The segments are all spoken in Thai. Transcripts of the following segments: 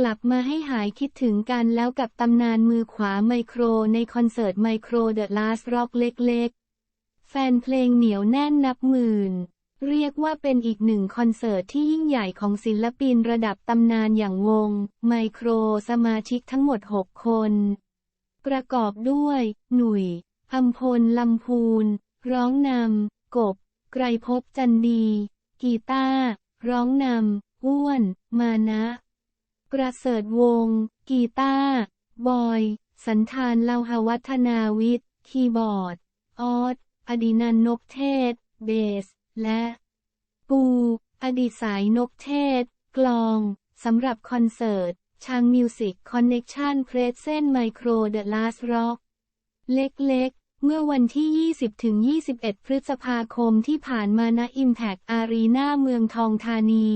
กลับมาให้หายคิดถึงกันแล้วกับตำนานมือขวาไมโครในคอนเสิร์ตไมโครเดอะลาสร็อกเล็กๆ แฟนเพลงเหนียวแน่นนับหมื่น เรียกว่าเป็นอีกหนึ่งคอนเสิร์ตที่ยิ่งใหญ่ของศิลปินระดับตำนานอย่างวง ไมโครสมาชิกทั้งหมด 6 คน ประกอบด้วย หนุ่ยอัมพลลำพูน ร้องนำกบ ไกรภพจันดี กีตาร์ร้องนำอ้วน มานะ ประเสริฐวงศ์กีตาร์บอย สันธานเลาหวัฒนาวิทย์ คีย์บอร์ด ออสอดินันนกเทศ เบส และ ปู อดีสายนกเทศ กลอง สำหรับคอนเสิร์ตชางมิวสิกคอนเน็กชันเพรสเซนไมโครเดอะลาสร็อกเล็กๆ เมื่อวันที่ 20-21 พฤษภาคมที่ผ่านมาณ Impact Arena เมืองทองธานี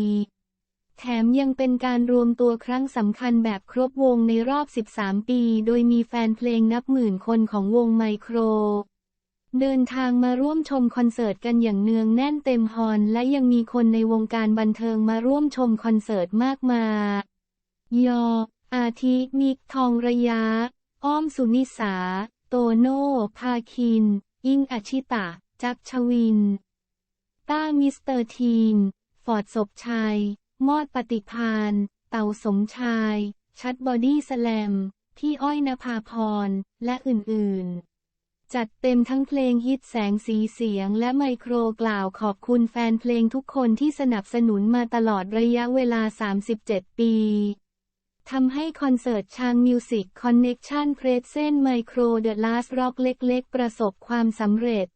แถมยังเป็นการรวมตัวครั้งสำคัญแบบครบวงในรอบ 13 ปี โดยมีแฟนเพลงนับหมื่นคนของวงไมโคร เดินทางมาร่วมชมคอนเสิร์ตกันอย่างเนืองแน่นเต็มฮอลและยังมีคนในวงการบันเทิงมาร่วมชมคอนเสิร์ตมากมายยอ อาทิมิกทองระยะ อ้อมสุนิสา โตโน่ ภาคิน อิงอชิตะ จักชวิน ต้ามิสเตอร์ทีม ฟอร์ดศพชัย มอดปฏิพานเต่าสมชาย ชัดบอดี้สแลม พี่อ้อยนภาพร และอื่นๆจัดเต็มทั้งเพลงฮิตแสงสีเสียงและไมโครกล่าวขอบคุณแฟนเพลงทุกคนที่สนับสนุนมาตลอดระยะเวลา 37 ปี ทำให้คอนเสิร์ตชางมิวสิกคอนเน็กชันเพรสเซนไมโครเดอะลาสร็อกเล็กๆ ประสบความสำเร็จ